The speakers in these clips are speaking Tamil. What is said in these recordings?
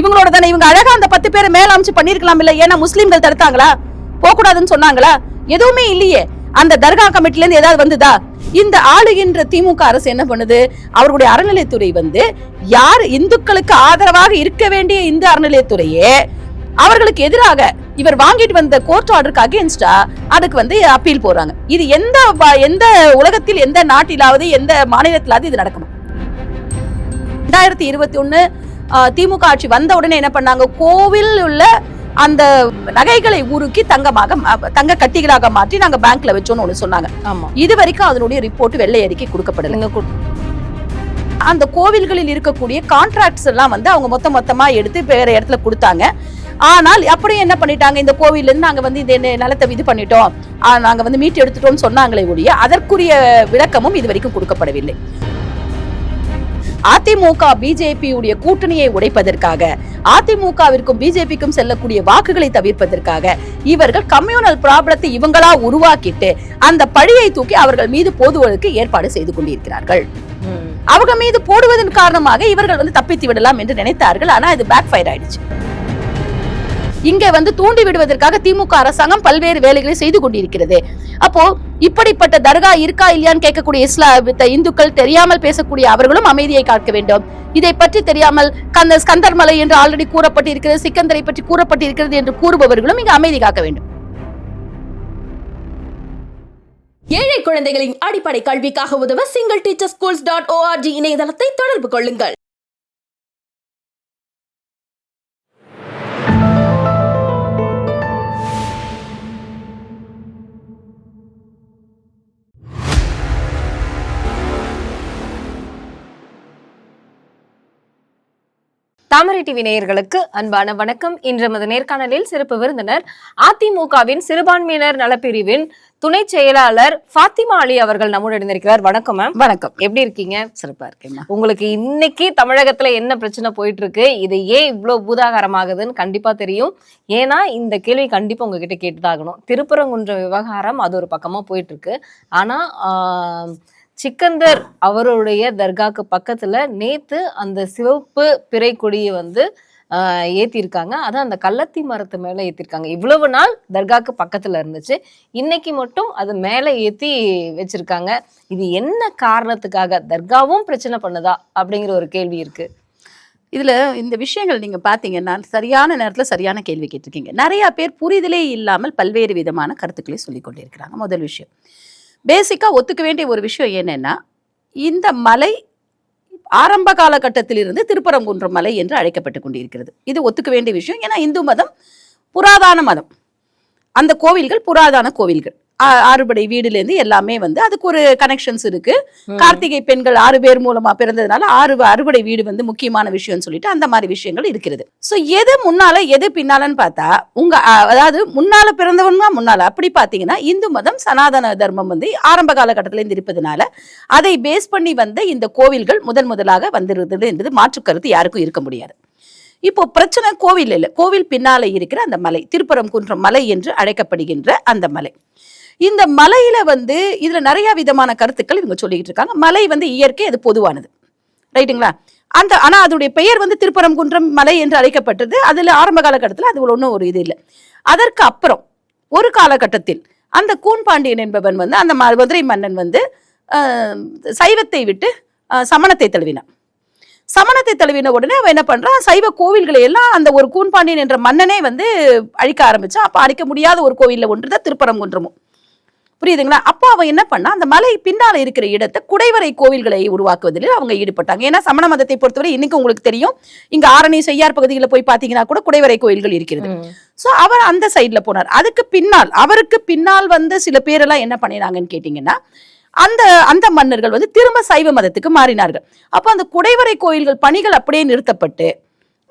இவங்களோட தானே? இவங்க அழகா அந்த பத்து பேரை மேல அமைச்சு பண்ணிருக்கலாம் இல்ல? ஏன்னா முஸ்லீம்கள் தடுத்தாங்களா? போக கூடாதுன்னு சொன்னாங்களா? எதுவுமே இல்லையே. அந்த தர்கா கமிட்டில இருந்து ஏதாவது வந்ததா? இந்த ஆளுகின்ற திமுக அரசு என்ன பண்ணுது? அவர்களுடைய அறநிலையத்துறை வந்து யார் இந்துக்களுக்கு ஆதரவாக இருக்க வேண்டிய இந்த அறநிலையத்துறையே அவர்களுக்கு எதிராக இவர் வாங்கிட்டு வந்த கோர்ட் ஆர்டருக்கு அகேன்ஸ்டா அதுக்கு வந்து அப்பீல் போறாங்க இது எந்த எந்த உலகத்தில் எந்த நாட்டிலாவது எந்த மாநிலத்திலாவது இது நடக்கணும். ரெண்டாயிரத்தி இருபத்தி ஒன்னு திமுக ஆட்சி வந்த உடனே என்ன பண்ணாங்க? கோவில் உள்ள அந்த நகைகளை உருக்கி தங்கமாக தங்க கட்டிகளாக மாற்றி நாங்க பேங்க்ல வச்சோம்னு ஒண்ணு சொன்னாங்க. ஆமா. இது வரைக்கும் அதனுடைய ரிப்போர்ட் வெள்ளை அறிக்கை கொடுக்கப்படல. அந்த கோவில்களில் இருக்கக்கூடிய கான்ட்ராக்ட்ஸ் எல்லாம் வந்து அவங்க மொத்த மொத்தமா எடுத்து வேற இடத்துல கொடுத்தாங்க. ஆனால் அப்படியே என்ன பண்ணிட்டாங்க? இந்த கோவில்ல இருந்து நாங்க வந்து இந்த நெ- நிலத்தை இது பண்ணிட்டோம். நாங்க வந்து மீட்டு எடுத்துட்டோம்னு சொன்னாங்களே ஒழிய அதற்குரிய விளக்கமும் இது வரைக்கும் கொடுக்கப்படவில்லை. அதிமுக பிஜேபி உடைய கூட்டணியை உடைப்பதற்காக அதிமுகவிற்கும் பிஜேபிக்கும் செல்லக்கூடிய வாக்குகளை தவிர்ப்பதற்காக இவர்கள் கம்யூனல் ப்ராப்ளத்தை இவங்களா உருவாக்கிட்டு அந்த பழியை தூக்கி அவர்கள் மீது போதுவதற்கு ஏற்பாடு செய்து கொண்டிருக்கிறார்கள். அவங்க மீது போடுவதன் காரணமாக இவர்கள் வந்து தப்பித்து விடலாம் என்று நினைத்தார்கள். ஆனா இது பேக் ஃபயர் ஆயிடுச்சு. இங்கே வந்து தூண்டி விடுவதற்காக திமுக அரசாங்கம் பல்வேறு வேலைகளை செய்து கொண்டிருக்கிறது. அப்போ இப்படிப்பட்ட தர்கா இருக்கா இல்லையான்னு கேட்கக்கூடிய இஸ்லா இந்துக்கள் தெரியாமல் பேசக்கூடிய அவர்களும் அமைதியை காக்க வேண்டும். இதை பற்றி தெரியாமல் கந்த ஸ்கந்தர்மலை என்று ஆல்ரெடி கூறப்பட்டிருக்கிறது சிக்கந்தரை பற்றி கூறப்பட்டிருக்கிறது என்று கூறுபவர்களும் இங்கு அமைதி காக்க வேண்டும். ஏழை குழந்தைகளின் அடிப்படை கல்விக்காக உதவ single teacher schools dot ORG இணையதளத்தை தொடர்பு கொள்ளுங்கள். தாமரை டிவி நேயர்களுக்கு அன்பான வணக்கம். இன்று நமது நேர்காணலில் சிறப்பு விருந்தினர் அதிமுகவின் சிறுபான்மையினர் நலப்பிரிவின் துணை செயலாளர் ஃபாத்திமா அலி அவர்கள் நம்முடன் இருக்கிறார் வணக்கம் மேம் வணக்கம். எப்படி இருக்கீங்க? சிறப்பா இருக்கேம்மா உங்களுக்கு இன்னைக்கு தமிழகத்துல என்ன பிரச்சனை போயிட்டு இருக்கு இது ஏன் இவ்வளவு பூதாகரமாகுதுன்னு கண்டிப்பா தெரியும். ஏன்னா இந்த கேள்வி கண்டிப்பா உங்ககிட்ட கேட்டுதாகணும். திருப்பரங்குன்ற விவகாரம் அது ஒரு பக்கமா போயிட்டு இருக்கு ஆனா ஆஹ், சிக்கந்தர் அவருடைய தர்காக்கு பக்கத்துல நேத்து அந்த சிவப்பு பிறை கொடியை வந்து ஏற்றிருக்காங்க ஏத்திருக்காங்க. அது அந்த கள்ளத்தி மரத்து மேல ஏத்திருக்காங்க. இவ்வளவு நாள் தர்காக்கு பக்கத்துல இருந்துச்சு. இன்னைக்கு மட்டும் அது மேல ஏத்தி வச்சிருக்காங்க. இது என்ன காரணத்துக்காக தர்காவும் பிரச்சனை பண்ணுதா அப்படிங்கிற ஒரு கேள்வி இருக்கு. இதில் இந்த விஷயங்கள் நீங்கள் பார்த்தீங்கன்னா சரியான நேரத்தில் சரியான கேள்வி கேட்டிருக்கீங்க. நிறையா பேர் புரிதலே இல்லாமல் பல்வேறு விதமான கருத்துக்களை சொல்லிக் கொண்டிருக்கிறாங்க. முதல் விஷயம். பேசிக்காக ஒத்துக்க வேண்டிய ஒரு விஷயம் என்னென்னா இந்த மலை ஆரம்ப காலகட்டத்திலிருந்து திருப்பரங்குன்றம் மலை என்று அழைக்கப்பட்டு கொண்டிருக்கிறது. இது ஒத்துக்க வேண்டிய விஷயம். ஏன்னா இந்து மதம் புராதான மதம். அந்த கோவில்கள் புராதான கோவில்கள். ஆறுபடை வீடுலேருந்து எல்லாமே வந்து அதுக்கு ஒரு கனெக்ஷன்ஸ் இருக்கு. கார்த்திகை பெண்கள் ஆறு பேர் மூலமா பிறந்ததுனால ஆறு அறுபடை வீடு வந்து முக்கியமான விஷயம்னு சொல்லிட்டு அந்த மாதிரி விஷயங்கள் இருக்கிறது. சோ எது முன்னால எது பின்னாலன்னு பார்த்தா உங்க அதாவது முன்னால பிறந்தவன் தான் முன்னால அப்படி பாத்தீங்கன்னா இந்து மதம் சனாதன தர்மம் வந்து ஆரம்ப காலகட்டத்துல இருந்து இருப்பதனால அதை பேஸ் பண்ணி வந்த இந்த கோவில்கள் முதன் முதலாக வந்திருந்தது என்பது மாற்று கருத்து யாருக்கும் இருக்க முடியாது. இப்போ பிரச்சனை கோவில் இல்லை கோவில் பின்னால இருக்கிற அந்த மலை திருப்பரங்குன்றம் மலை என்று அழைக்கப்படுகின்ற அந்த மலை. இந்த மலையில வந்து இதுல நிறைய விதமான கருத்துக்கள் இவங்க சொல்லிக்கிட்டு இருக்காங்க. மலை வந்து இயற்கை அது பொதுவானது. ரைட்டுங்களா? அந்த ஆனா அதோடைய பெயர் வந்து திருப்பரங்குன்றம் மலை என்று அழைக்கப்பட்டது. அதுல ஆரம்ப காலகட்டத்தில் அது ஒன்றும் ஒரு இது இல்லை. அதற்கு அப்புறம் ஒரு காலகட்டத்தில் அந்த கூன்பாண்டியன் என்பவன் வந்து அந்த ம- மதுரை மன்னன் வந்து சைவத்தை விட்டு சமணத்தை தழுவினான். சமணத்தை தழுவின உடனே அவன் என்ன பண்றான்? சைவ கோவில்களை எல்லாம் அந்த ஒரு கூன்பாண்டியன் என்ற மன்னனே வந்து அழிக்க ஆரம்பிச்சான். அப்ப அழிக்க முடியாத ஒரு கோவில்ல ஒன்றுதான் திருப்பரங்குன்றமும். புரியுதுங்களா? அப்போ அவன் என்ன பண்ணா அந்த மலை பின்னால இருக்கிற இடத்தை குடைவரை கோவில்களை உருவாக்குவதில் அவங்க ஈடுபட்டாங்க. ஏன்னா சமண மதத்தை பொறுத்தவரை இன்னைக்கு உங்களுக்கு தெரியும் இங்க ஆரணி செய்யார் பகுதிகளில் போய் பாத்தீங்கன்னா கூட குடைவரை கோயில்கள் இருக்கிறது. சோ அவர் அந்த சைடுல போனார். அதுக்கு பின்னால் அவருக்கு பின்னால் வந்த சில பேரெல்லாம் என்ன பண்ணினாங்கன்னு கேட்டீங்கன்னா அந்த அந்த மன்னர்கள் வந்து திரும்ப சைவ மதத்துக்கு மாறினார்கள். அப்போ அந்த குடைவரை கோயில்கள் பணிகள் அப்படியே நிறுத்தப்பட்டு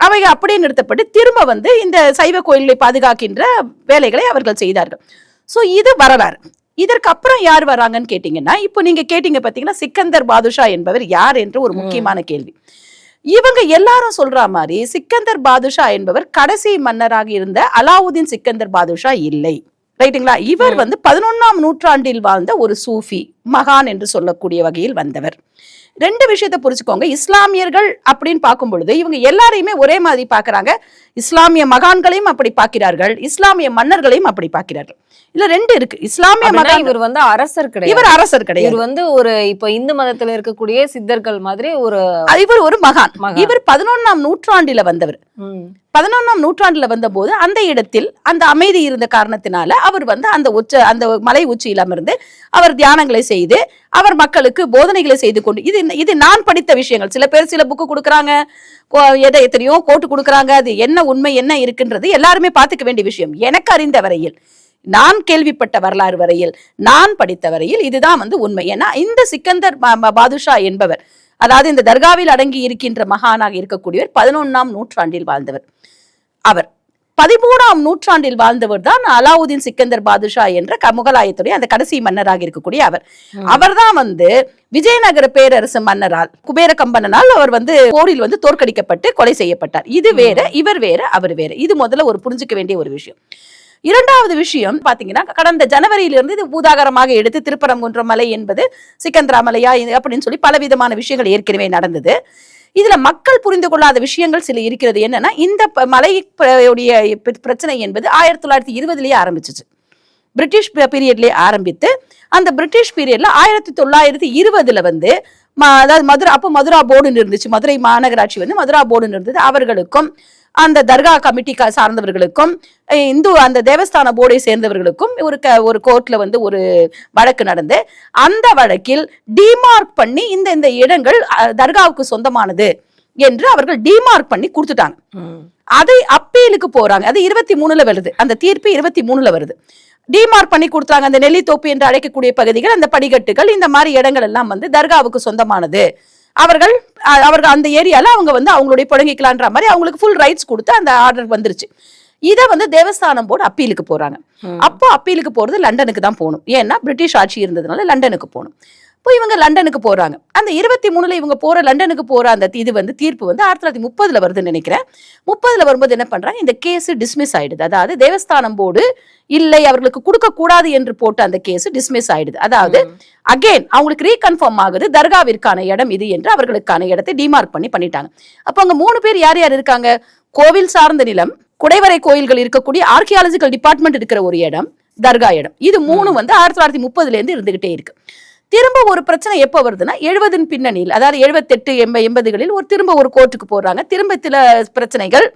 அவை அப்படியே நிறுத்தப்பட்டு திரும்ப வந்து இந்த சைவ கோயில்களை பாதுகாக்கின்ற வேலைகளை அவர்கள் செய்தார்கள். சோ இது வரலாறு. இதற்கு அப்புறம் யார் வராங்கன்னு கேட்டீங்கன்னா இப்போ நீங்க கேட்டீங்க பாத்தீங்கன்னா சிக்கந்தர் பாதுஷா என்பவர் யார் என்று ஒரு முக்கியமான கேள்வி. இவங்க எல்லாரும் சொல்ற மாதிரி சிக்கந்தர் பாதுஷா என்பவர் கடைசி மன்னராக இருந்த அலாவுதீன் சிக்கந்தர் பாதுஷா இல்லை. ரைட்டுங்களா? இவர் வந்து பதினொன்னாம் நூற்றாண்டில் வாழ்ந்த ஒரு சூஃபி மகான் என்று சொல்லக்கூடிய வகையில் வந்தவர். ரெண்டு விஷயத்தை புரிச்சுக்கோங்க இஸ்லாமியர்கள் அப்படின்னு பார்க்கும் பொழுது இவங்க எல்லாரையுமே ஒரே மாதிரி பார்க்கறாங்க. இஸ்லாமிய மகான்களையும் அப்படி பார்க்கிறார்கள். இஸ்லாமிய மன்னர்களையும் அப்படி பார்க்கிறார்கள். இல்ல ரெண்டு இருக்கு. இஸ்லாமிய மகான் இவர் வந்து அரசர் கிடையாது. இவர் அரசர் கிடையாது. இவர் வந்து ஒரு இப்ப இந்து மதத்துல இருக்கக்கூடிய சித்தர்கள் மாதிரி ஒரு இவர் ஒரு மகான். இவர் பதினொன்னாம் நூற்றாண்டில வந்தவர். பதினொன்னாம் நூற்றாண்டுல வந்தபோது அந்த இடத்தில் அந்த அமைதி இருந்த காரணத்தினால அவர் வந்து அந்த உச்ச அந்த மலை உச்சியில் அமர்ந்து அவர் தியானங்களை செய்து அவர் மக்களுக்கு போதனைகளை செய்து கொண்டு இது இது நான் படித்த விஷயங்கள். சில பேர் சில புக்கு கொடுக்குறாங்க. எதை எத்தனையோ கோட்டு கொடுக்குறாங்க. அது என்ன உண்மை என்ன இருக்குன்றது எல்லாருமே பார்த்துக்க வேண்டிய விஷயம். எனக்கு அறிந்த வரையில் நான் கேள்விப்பட்ட வரலாறு வரையில் நான் படித்த வரையில் இதுதான் வந்து உண்மை. ஏன்னா இந்த சிக்கந்தர் பாதுஷா என்பவர் அதாவது இந்த தர்காவில் அடங்கி இருக்கின்ற மகானாக இருக்கக்கூடியவர் பதினொன்னாம் நூற்றாண்டில் வாழ்ந்தவர். அவர் பதிமூணாம் நூற்றாண்டில் வாழ்ந்தவர் தான் அலாவுதீன் சிக்கந்தர் பாதுஷா என்ற முகலாயத்துடைய அந்த கடைசி மன்னராக இருக்கக்கூடிய அவர். அவர்தான் வந்து விஜயநகர பேரரசு மன்னரால் குபேர கம்பனனால் அவர் வந்து போரில் வந்து தோற்கடிக்கப்பட்டு கொலை செய்யப்பட்டார். இது வேற இவர் வேற அவர் வேற. இது முதல்ல ஒரு புரிஞ்சுக்க வேண்டிய ஒரு விஷயம். இரண்டாவது விஷயம் பாத்தீங்கன்னா கடந்த ஜனவரியிலிருந்து இது பூதாகரமாக எடுத்து திருப்பரங்குன்றம் மலை என்பது சிக்கந்திரா மலையா இது அப்படின்னு சொல்லி பலவிதமான விஷயங்கள் ஏற்கனவே நடந்தது. இதுல மக்கள் புரிந்து கொள்ளாத விஷயங்கள் சில இருக்கிறது. என்னன்னா இந்த ப- மலை உடைய பிரச்சனை என்பது ஆயிரத்தி தொள்ளாயிரத்தி இருபதுலயே ஆரம்பிச்சிச்சு. பிரிட்டிஷ் பீரியட்லேயே ஆரம்பித்து அந்த பிரிட்டிஷ் பீரியட்ல ஆயிரத்தி தொள்ளாயிரத்தி இருபதுல வந்து அதாவது மதுரா அப்போ மதுரா போர்டுன்னு இருந்துச்சு. மதுரை மாநகராட்சி வந்து மதுரா போர்டுன்னு இருந்தது. அவர்களுக்கும் அந்த தர்கா கமிட்டி சார்ந்தவர்களுக்கும் இந்து அந்த தேவஸ்தான போர்டை சேர்ந்தவர்களுக்கும் ஒரு க ஒரு கோர்ட்ல வந்து ஒரு வழக்கு நடந்து அந்த வழக்கில் டிமார்க் பண்ணி இந்த இந்த இடங்கள் தர்காவுக்கு சொந்தமானது என்று அவர்கள் டிமார்க் பண்ணி கொடுத்துட்டாங்க. அதை அப்பீலுக்கு போறாங்க. அது இருபத்தி மூணுல வருது. அந்த தீர்ப்பு இருபத்தி மூணுல வருது. டிமார்க் பண்ணி கொடுத்தாங்க. அந்த நெல்லித்தோப்பு என்று அழைக்கக்கூடிய பகுதிகள் அந்த படிக்கட்டுகள் இந்த மாதிரி இடங்கள் எல்லாம் வந்து தர்காவுக்கு சொந்தமானது. அவர்கள் அவர்கள் அந்த ஏரியால அவங்க வந்து அவங்களுடைய புழங்கிக்கலான்ற மாதிரி அவங்களுக்கு ஃபுல் ரைட்ஸ் கொடுத்து அந்த ஆர்டர் வந்துருச்சு. இதை வந்து தேவஸ்தானம் போர்டு அப்பீலுக்கு போறாங்க. அப்போ அப்பீலுக்கு போறது லண்டனுக்கு தான் போகணும். ஏன்னா பிரிட்டிஷ் ஆட்சி இருந்ததுனால லண்டனுக்கு போகணும். இப்போ இவங்க லண்டனுக்கு போறாங்க. அந்த இருபத்தி மூணுல இவங்க போற லண்டனுக்கு போற அந்த இது வந்து தீர்ப்பு வந்து ஆயிரத்தி தொள்ளாயிரத்தி முப்பதுல வருதுன்னு நினைக்கிறேன். முப்பதுல வரும்போது என்ன பண்றாங்க? இந்த கேஸ் டிஸ்மிஸ் ஆயிடுது. அதாவது தேவஸ்தானம் போர்டு இல்லை அவர்களுக்கு கொடுக்க கூடாது என்று போட்ட அந்த கேஸ் டிஸ்மிஸ் ஆயிடுது. அதாவது அகைன் அவங்களுக்கு ரீகன்ஃபார்ம் ஆகுது. தர்காவிற்கான இடம் இது என்று அவர்களுக்கான இடத்தை டிமார்க் பண்ணி பண்ணிட்டாங்க. அப்போ அங்க மூணு பேர் யார் யார் இருக்காங்க? கோவில் சார்ந்த நிலம் குடைவரை கோயில்கள் இருக்கக்கூடிய ஆர்கியாலஜிக்கல் டிபார்ட்மெண்ட் இருக்கிற ஒரு இடம் தர்கா இடம். இது மூணு வந்து ஆயிரத்தி தொள்ளாயிரத்தி முப்பதுல இருந்து இருந்துகிட்டே இருக்கு. திரும்ப ஒரு பிரச்சனை எப்போ வருதுன்னா எழுபதின் பின்னணியில் அதாவது எழுபத்தெட்டு எண்ப எண்பதுகளில் ஒரு திரும்ப ஒரு கோர்ட்டுக்கு போடுறாங்க திரும்ப சில பிரச்சனைகள்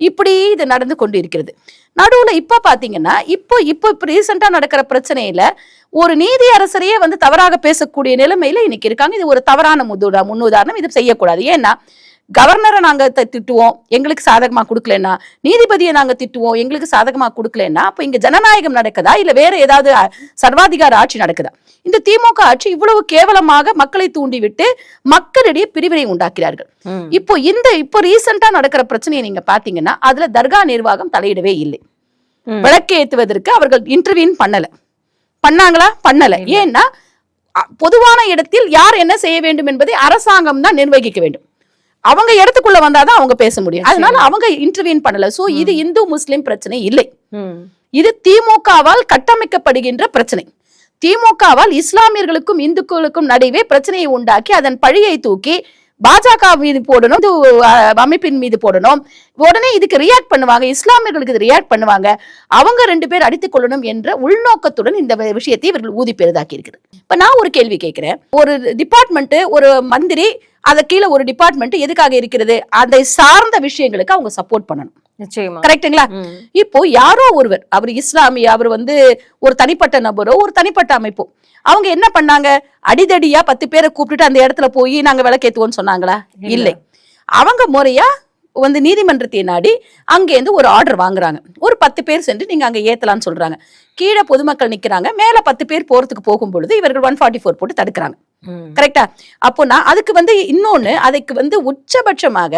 இப்படி இது நடந்து கொண்டு இருக்கிறது நடுவில் இப்போ பார்த்தீங்கன்னா இப்போ இப்போ இப்போ ரீசெண்டாக நடக்கிற பிரச்சனையில் ஒரு நீதி அரசரையே வந்து தவறாக பேசக்கூடிய நிலைமையில் இன்னைக்கு இருக்காங்க. இது ஒரு தவறான முதுடா முன்னுதாரணம். இது செய்யக்கூடாது. ஏன்னா கவர்னரை நாங்க த- திட்டுவோம். எங்களுக்கு சாதகமா கொடுக்கலன்னா நீதிபதியை நாங்க திட்டுவோம். எங்களுக்கு சாதகமா கொடுக்கலன்னா அப்ப இங்க ஜனநாயகம் நடக்குதா? இல்ல வேற ஏதாவது சர்வாதிகார ஆட்சி நடக்குதா? இந்த திமுக ஆட்சி இவ்வளவு கேவலமாக மக்களை தூண்டிவிட்டு மக்களிடையே பிரிவினை உண்டாக்கிறார்கள். இப்போ இந்த இப்போ ரீசெண்டா நடக்கிற பிரச்சனையை நீங்க பாத்தீங்கன்னா அதுல தர்கா நிர்வாகம் தலையிடவே இல்லை. விளக்கு ஏத்துவதற்கு அவர்கள் இன்டர்வியூன் பண்ணல. பண்ணாங்களா? பண்ணல. ஏன்னா பொதுவான இடத்தில் யார் என்ன செய்ய வேண்டும் என்பதை அரசாங்கம் தான் நிர்வகிக்க வேண்டும். அவங்க இடத்துக்குள்ள வந்தாதான் அவங்க பேச முடியும். அதனால அவங்க இன்டர்வியூன் பண்ணல. சோ இது இந்து முஸ்லிம் பிரச்சனை இல்லை. இது திமுகவால் கட்டமைக்கப்படுகின்ற பிரச்சனை. திமுகவால் இஸ்லாமியர்களுக்கும் இந்துக்களுக்கும் நடுவே பிரச்சனையை உண்டாக்கி அதன் பழியை தூக்கி பாஜக மீது போடணும் அமைப்பின் மீது போடணும். உடனே இதுக்கு ரியாக்ட் பண்ணுவாங்க இஸ்லாமியர்களுக்கு இது ரியாக்ட் பண்ணுவாங்க. அவங்க ரெண்டு பேர் அடித்துக் கொள்ளணும் என்ற உள்நோக்கத்துடன் இந்த விஷயத்தை இவர்கள் ஊதி பெரிதாக்கி இருக்குது இப்ப நான் ஒரு கேள்வி கேட்கிறேன். ஒரு டிபார்ட்மெண்ட் ஒரு மந்திரி அத கீழே ஒரு டிபார்ட்மெண்ட் எதுக்காக இருக்கிறது? அதை சார்ந்த விஷயங்களுக்கு அவங்க சப்போர்ட் பண்ணணும். ம். இப்போ யாரோ ஒருவர் அவர் இஸ்லாமிய அவர் வந்து ஒரு தனிப்பட்ட நபரோ ஒரு தனிப்பட்ட அமைப்போ அவங்க என்ன பண்ணாங்க? அடிதடியா பத்து பேரை கூப்பிட்டுட்டு அந்த இடத்துல போய் நாங்க விளக்கேத்துவோம்னு சொன்னாங்களா? இல்லை. அவங்க முறையா வந்து நீதிமன்றத்தை நாடி அங்கேருந்து ஒரு ஆர்டர் வாங்குறாங்க. ஒரு பத்து பேர் சென்று நீங்க அங்க ஏத்தலாம்னு சொல்றாங்க. கீழே பொதுமக்கள் நிக்கிறாங்க. மேல பத்து பேர் போறதுக்கு போகும் பொழுது இவர்கள் ஒன் ஃபார்ட்டி ஃபோர் போட்டு தடுக்கிறாங்க. கரெக்டா அப்போனா அதுக்கு வந்து இன்னொன்னு அதுக்கு வந்து உச்சபட்சமாக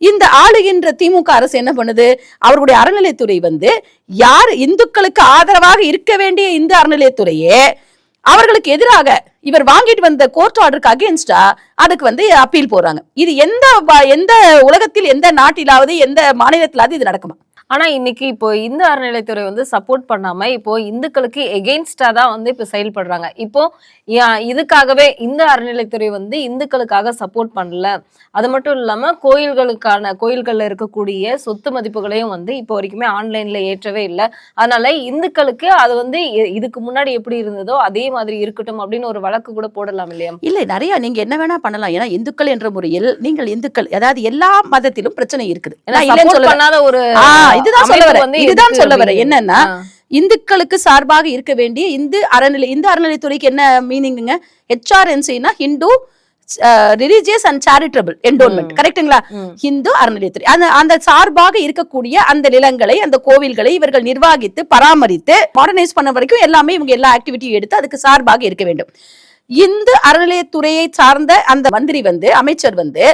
இந்த ஆளுகின்ற திமுக அரசு என்ன பண்ணுது? அவர்களுடைய அறநிலையத்துறை வந்து யார் இந்துக்களுக்கு ஆதரவாக இருக்க வேண்டிய இந்த அறநிலையத்துறையே அவர்களுக்கு எதிராக இவர் வாங்கிட்டு வந்த கோர்ட் ஆர்டருக்கு அகேன்ஸ்டா அதுக்கு வந்து அப்பீல் போறாங்க இது எந்த எந்த உலகத்தில் எந்த நாட்டிலாவது எந்த மாநிலத்திலாவது இது நடக்குமா? ஆனா இன்னைக்கு இப்போ இந்து அறநிலைத்துறை வந்து சப்போர்ட் பண்ணாம இப்போ இந்துக்களுக்கு எகெயின்ஸ்டா தான் வந்து இப்ப செயல்படுறாங்க. இப்போ இதுக்காகவே இந்து அறநிலைத்துறை வந்து இந்துக்களுக்காக சப்போர்ட் பண்ணல. அது மட்டும் இல்லாம கோயில்களுக்கான கோயில்கள்ல இருக்கக்கூடிய சொத்து மதிப்புகளையும் வந்து இப்போ வரைக்குமே ஆன்லைன்ல ஏற்றவே இல்லை. அதனால இந்துக்களுக்கு அது வந்து இதுக்கு முன்னாடி எப்படி இருந்ததோ அதே மாதிரி இருக்கட்டும் அப்படின்னு ஒரு வழக்கு கூட போடலாம் இல்லையா? இல்லை நிறைய நீங்க என்ன வேணா பண்ணலாம். ஏன்னா இந்துக்கள் என்ற முறையில் நீங்கள் இந்துக்கள் அதாவது எல்லா மதத்திலும் பிரச்சனை இருக்குது. ஒரு இதுதான் சொல்ல வரேன் இதுதான் சொல்ல வரேன்? என்னன்னா. இந்துக்களுக்கு சார்பாக இருக்க வேண்டிய இந்து அறநிலை இந்து அறநிலைத்துறைக்கு என்ன மீனிங்குங்க ஹெச்ஆர்என்சினா Hindu religious and charitable endowment ம். ஹிந்து அறநிலையத்துறை. அந்த அந்த சார்பாக இருக்கக்கூடிய அந்த நிலங்களை அந்த கோவில்களை இவர்கள் நிர்வாகித்து பராமரித்து மாடர்னைஸ் பண்ண வரைக்கும் எல்லாமே இவங்க எல்லா ஆக்டிவிட்டியும் எடுத்து அதுக்கு சார்பாக இருக்க வேண்டும். இந்து அறநிலையத்துறையை சார்ந்த அந்த மந்திரி வந்து அமைச்சர் வந்து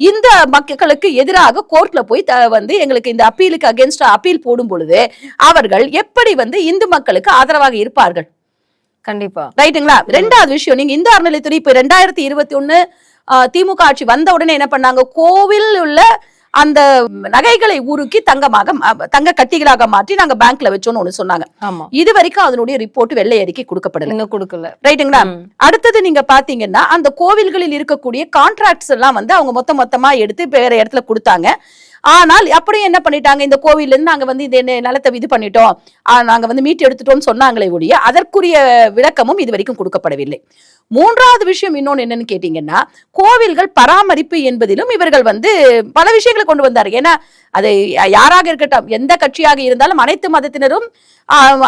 இந்த மக்களுக்கு எதிராக கோர்ட்ல போய் வந்து எங்களுக்கு இந்த அப்பீலுக்கு அகேன்ஸ்ட் அப்பீல் போடும் பொழுது அவர்கள் எப்படி வந்து இந்து மக்களுக்கு ஆதரவாக இருப்பார்கள்? கண்டிப்பா. ரைட்டுங்களா ரெண்டாவது விஷயம் நீங்க இந்து அறநிலையத்துறை இப்ப ரெண்டாயிரத்தி இருபத்தி ஒண்ணு திமுக ஆட்சி வந்த உடனே என்ன பண்ணாங்க? கோவில் உள்ள அந்த நகைகளை உருக்கி தங்கமாக தங்க கட்டிகளாக மாற்றி நாங்க பேங்க்ல வச்சோம்னு ஒண்ணு சொன்னாங்க. இது வரைக்கும் அதனுடைய ரிப்போர்ட் வெள்ளை அறிக்கை கொடுக்கப்படல. கொடுக்கல. ரைட்டுங்களா. அடுத்தது நீங்க பாத்தீங்கன்னா அந்த கோவில்களில் இருக்கக்கூடிய கான்ட்ராக்ட்ஸ் எல்லாம் வந்து அவங்க மொத்த மொத்தமா எடுத்து வேற இடத்துல கொடுத்தாங்க. ஆனால் அப்படியும் என்ன பண்ணிட்டாங்க? இந்த கோவில்ல இருந்து நாங்க வந்து இந்த நெ- நிலத்தை இது பண்ணிட்டோம். நாங்கள் வந்து மீட்டு எடுத்துட்டோம்னு சொன்னாங்களே ஒழிய அதற்குரிய விளக்கமும் இது வரைக்கும் கொடுக்கப்படவில்லை. மூன்றாவது விஷயம் இன்னொன்று என்னன்னு கேட்டீங்கன்னா கோவில்கள் பராமரிப்பு என்பதிலும் இவர்கள் வந்து பல விஷயங்களை கொண்டு வந்தார் ஏன்னா அது யாராக இருக்கட்டும் எந்த கட்சியாக இருந்தாலும் அனைத்து மதத்தினரும்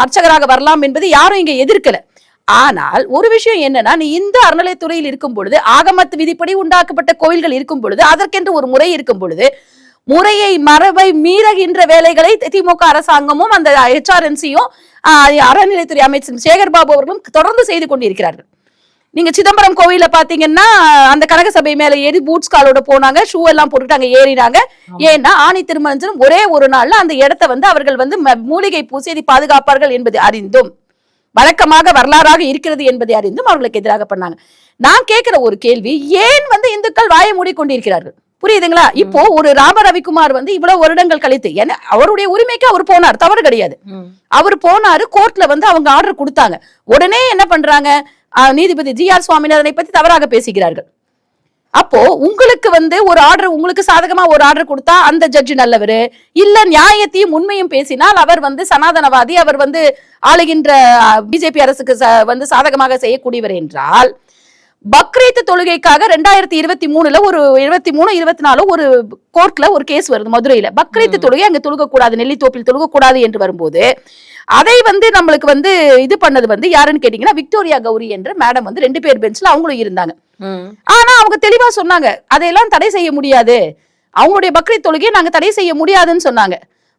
அர்ச்சகராக வரலாம் என்பது யாரும் இங்கே எதிர்க்கலை. ஆனால் ஒரு விஷயம் என்னன்னா நீ இந்த அறநிலையத்துறையில் இருக்கும் பொழுது ஆகமத்து விதிப்படி உண்டாக்கப்பட்ட கோயில்கள் இருக்கும் பொழுது அதற்கென்று ஒரு முறை இருக்கும் பொழுது முறையை மரபை மீறுகின்ற வேலைகளை திமுக அரசாங்கமும் அந்த ஹெச்ஆர்என்சியும் அறநிலைத்துறை அமைச்சர் சேகர் பாபு அவர்களும் தொடர்ந்து செய்து கொண்டிருக்கிறார்கள். நீங்க சிதம்பரம் கோவில்ல பாத்தீங்கன்னா அந்த கனக சபை மேல ஏறி பூட்ஸ் காலோட போனாங்க ஷூ எல்லாம் போட்டுட்டு அங்க ஏறினாங்க. ஏன்னா ஆணி திருமணம் ஒரே ஒரு நாள்ல அந்த இடத்தை வந்து அவர்கள் வந்து மூலிகை பூசி பாதுகாப்பார்கள் என்பது அறிந்தும் வழக்கமாக வரலாறாக இருக்கிறது என்பதை அறிந்தும் அவர்களுக்கு எதிராக பண்ணாங்க. நான் கேட்கிற ஒரு கேள்வி ஏன் வந்து இந்துக்கள் வாயை மூடிக்கொண்டிருக்கிறார்கள்? புரியுதுங்களா? இப்போ ஒரு ராம ரவிக்குமார் வந்து இவ்வளவு வருடங்கள் கழித்து ஏன்னா அவருடைய உரிமைக்கு அவர் போனார் தவறு கிடையாது. அவர் போனாரு கோர்ட்ல வந்து அவங்க ஆர்டர் கொடுத்தாங்க. உடனே என்ன பண்றாங்க? நீதிபதி ஜி ஆர் சுவாமிநாதனை பத்தி தவறாக பேசுகிறார்கள். அப்போ உங்களுக்கு வந்து ஒரு ஆர்டர் உங்களுக்கு சாதகமா ஒரு ஆர்டர் கொடுத்தா அந்த ஜட்ஜ் நல்லவர்? இல்ல நியாயத்தையும் உண்மையும் பேசினால் அவர் வந்து சனாதனவாதி அவர் வந்து ஆளுகின்ற பிஜேபி அரசுக்கு வந்து சாதகமாக செய்யக்கூடியவர் என்றால் பக்ரீத் தொழுகைக்காக ரெண்டாயிரத்தி இருபத்தி மூணுல ஒரு இருபத்தி மூணு இருபத்தி நாலு ஒரு கோர்ட்ல ஒரு கேஸ் வருது மதுரையில. பக்ரீத் தொழுகை அங்க தொழுகக்கூடாது நெல்லித்தோப்பில் தொழுகக்கூடாது என்று வரும்போது அதை வந்து நம்மளுக்கு வந்து இது பண்ணது வந்து யாருன்னு கேட்டீங்கன்னா விக்டோரியா கௌரி என்ற மேடம் வந்து ரெண்டு பேர் பெஞ்ச்ல அவங்களும் இருந்தாங்க. ஆனா அவங்க தெளிவா சொன்னாங்க அதையெல்லாம் தடை செய்ய முடியாது. அவங்களுடைய பக்ரீத் தொழுகையை நாங்க தடை செய்ய முடியாதுன்னு சொன்னாங்க.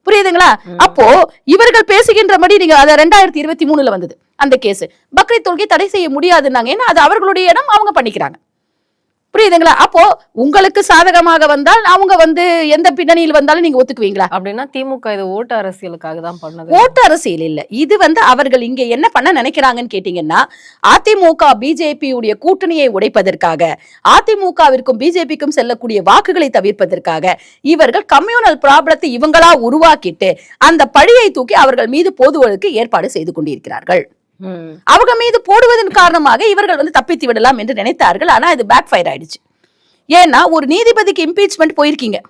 புரியுதுங்களா? அப்போ இவர்கள் பேசுகின்றபடி நீங்க அத ரெண்டாயிரத்தி இருபத்தி மூணுல வந்தது. அந்த கேஸ் பக்ரீத் தொழுகை தடை செய்ய முடியாதுன்னாங்க. ஏன்னா அது அவர்களுடைய இடம் அவங்க பண்ணிக்கிறாங்க. புரியுதுங்களா? அப்போ உங்களுக்கு சாதகமாக வந்தால் அவங்க வந்து எந்த பின்னணியில் வந்தாலும் நீங்க ஒத்துக்குவீங்களா? அப்படின்னா திமுக இது ஓட்டு அரசியலுக்காக தான் பண்ணது. ஓட்டு அரசியல் இல்ல. இது வந்து அவர்கள் இங்க என்ன பண்ண நினைக்கிறாங்கன்னு கேட்டீங்கன்னா அதிமுக பிஜேபி உடைய கூட்டணியை உடைப்பதற்காக அதிமுகவிற்கும் பிஜேபிக்கும் செல்லக்கூடிய வாக்குகளை தவிர்ப்பதற்காக இவர்கள் கம்யூனல் ப்ராப்ளத்தை இவங்களா உருவாக்கிட்டு அந்த பழியை தூக்கி அவர்கள் மீது போதுவதற்கு ஏற்பாடு செய்து கொண்டிருக்கிறார்கள். அவங்க மீது போடுவதன் காரணமாக இவர்கள் வந்து தப்பித்து விடலாம் என்று நினைத்தார்கள். ஆனா இது பேக் ஃபயர் ஆயிடுச்சு. ஏன்னா ஒரு நீதிபதிக்கு இம்பீச்மெண்ட் போயிருக்கீங்க.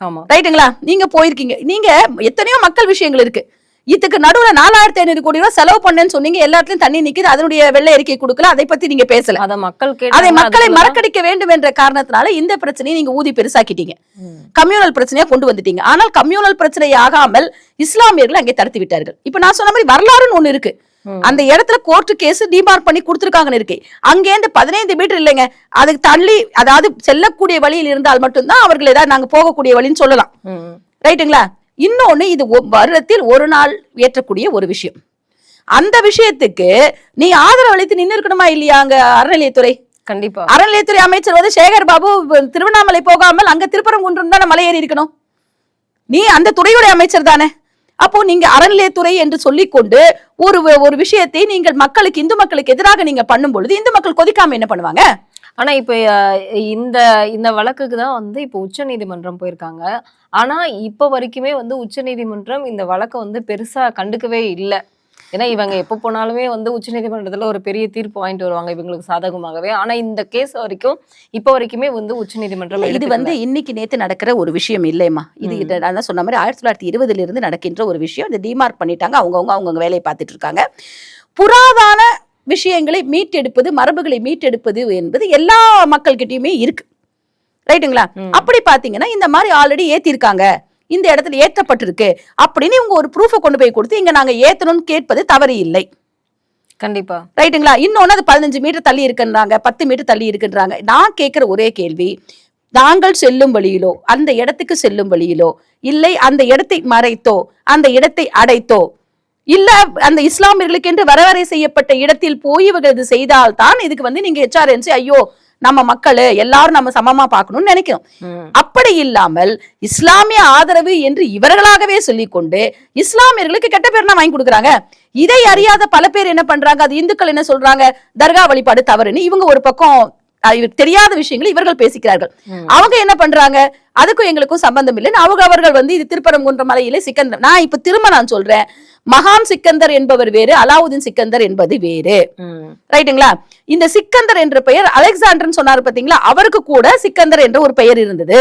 ஆமா. ரைட்டுங்களா? நீங்க போயிருக்கீங்க. நீங்க எத்தனையோ மக்கள் விஷயங்கள் இருக்கு. இதுக்கு நடுவுல நாலாயிரத்தி ஐநூறு கோடி ரூபாய் செலவு பண்ணேன்னு சொன்னீங்க. எல்லா இடத்துலயும் தண்ணி நிக்குது. அதனுடைய வெள்ளை அறிக்கை கொடுக்கல. அதை பத்தி நீங்க பேசல. அத மக்கள் அதை மக்களை மறக்கடிக்க வேண்டும் என்ற காரணத்தினால இந்த பிரச்சனையை நீங்க ஊதி பெருசாக்கிட்டீங்க. கம்யூனல் பிரச்சனையா கொண்டு வந்துட்டீங்க. ஆனால் கம்யூனல் பிரச்சனை ஆகாமல் இஸ்லாமியர்கள் அங்கே தடுத்து விட்டார்கள். இப்ப நான் சொன்ன மாதிரி வரலாறுன்னு ஒண்ணு இருக்கு. அந்த இடத்துல கோர்ட்டு கேஸ் டிமார்க் பண்ணி கொடுத்துருக்காங்கன்னு இருக்கு. அங்கேருந்து பதினைந்து மீட்டர் இல்லைங்க. அதுக்கு தள்ளி அதாவது செல்லக்கூடிய வழியில் இருந்தால் மட்டும்தான் அவர்கள் ஏதாவது நாங்க போகக்கூடிய வழின்னு சொல்லலாம். ரைட்டுங்களா? இன்னொன்னு இது வருடத்தில் ஒரு நாள் ஏற்றக்கூடிய ஒரு விஷயம். அந்த விஷயத்துக்கு நீ ஆதரவு அளித்து நின்று இருக்கணுமா இல்லையா அங்க அறநிலையத்துறை? கண்டிப்பா. அறநிலையத்துறை அமைச்சர் வந்து சேகர் பாபு திருவண்ணாமலை போகாமல் அங்க திருப்பரங்குன்றம் தானே மலை ஏறி இருக்கணும். நீ அந்த துறையுடைய அமைச்சர் தானே. அப்போ நீங்க அறநிலையத்துறை என்று சொல்லிக்கொண்டு ஒரு ஒரு விஷயத்தை நீங்கள் மக்களுக்கு இந்து மக்களுக்கு எதிராக நீங்க பண்ணும் பொழுது இந்து மக்கள் கொதிக்காம என்ன பண்ணுவாங்க? ஆனா இப்ப இந்த இந்த வழக்குக்கு தான் வந்து இப்போ உச்ச நீதிமன்றம் போயிருக்காங்க. ஆனா இப்ப வரைக்குமே வந்து உச்ச நீதிமன்றம் இந்த வழக்கை வந்து பெருசா கண்டுக்கவே இல்லை. ஏன்னா இவங்க எப்போ போனாலுமே வந்து உச்ச நீதிமன்றத்துல ஒரு பெரிய தீர்ப்பு வாங்கிட்டு வருவாங்க இவங்களுக்கு சாதகமாகவே. ஆனா இந்த கேஸ் வரைக்கும் இப்ப வரைக்குமே வந்து உச்ச நீதிமன்றம் இது வந்து இன்னைக்கு நேத்து நடக்கிற ஒரு விஷயம் இல்லையம்மா இது நான் சொன்ன மாதிரி ஆயிரத்தி தொள்ளாயிரத்தி இருபதுல இருந்து நடக்கின்ற ஒரு விஷயம். இந்த டிமார்க் பண்ணிட்டாங்க. அவங்கவுங்க அவங்கவுங்க வேலையை பார்த்துட்டு இருக்காங்க. புராதான விஷயங்களை மீட்டெடுப்பது மரபுகளை மீட்டெடுப்பது என்பது எல்லா மக்கள்கிட்டயுமே இருக்கு. ரைட்டுங்களா. அப்படி பாத்தீங்கன்னா இந்த மாதிரி ஆல்ரெடி ஏத்திருக்காங்க. இந்த இடத்துல ஏற்றப்பட்டிருக்கு அப்படின்னு இவங்க ஒரு ப்ரூஃபை கொண்டு போய் கொடுத்து இங்க நாங்க ஏத்தணும்னு கேட்பது தவறு இல்லை. கண்டிப்பா. ரைட்டுங்களா இன்னொன்னு அது பதினஞ்சு மீட்டர் தள்ளி இருக்குன்றாங்க பத்து மீட்டர் தள்ளி இருக்குன்றாங்க. நான் கேட்கிற ஒரே கேள்வி நாங்கள் செல்லும் வழியிலோ அந்த இடத்துக்கு செல்லும் வழியிலோ இல்லை அந்த இடத்தை மறைத்தோ அந்த இடத்தை அடைத்தோ இல்ல அந்த இஸ்லாமியர்களுக்கு என்று வரவரை செய்யப்பட்ட இடத்தில் போய் இவங்க இது செய்தால்தான் இதுக்கு வந்து நீங்க ஹெச்ஆர்என்சி ஐயோ நம்ம மக்கள் எல்லாரும் நம்ம சமமா பார்க்கணும்னு நினைக்கிறோம். ம். அப்படி இல்லாமல் இஸ்லாமிய ஆதரவு என்று இவர்களாகவே சொல்லிக்கொண்டு இஸ்லாமியர்களுக்கு கெட்ட பேர் வாங்கி கொடுக்குறாங்க? இதை அறியாத பல பேர் என்ன பண்றாங்க? அது இந்துக்கள் என்ன சொல்றாங்க? தர்கா வழிபாடு தவறுன்னு இவங்க ஒரு பக்கம் தெரியாத விஷயங்களை இவர்கள் பேசிக்கிறார்கள். அவங்க என்ன பண்றாங்க? அதுக்கும் எங்களுக்கும் சம்பந்தம் இல்லைன்னு அவங்க அவர்கள் வந்து இது திருப்பரங்குன்ற மலையிலே சிக்கந்தர் நான் இப்ப திரும்ப நான் சொல்றேன். மகான் சிக்கந்தர் என்பவர் வேறு அலாவுதீன் சிக்கந்தர் என்பது வேறு. ரைட்டுங்களா? இந்த சிக்கந்தர் என்ற பெயர் அலெக்சாண்டர்னு சொன்னாரு பாத்தீங்களா? அவருக்கு கூட சிக்கந்தர் என்ற ஒரு பெயர் இருந்தது.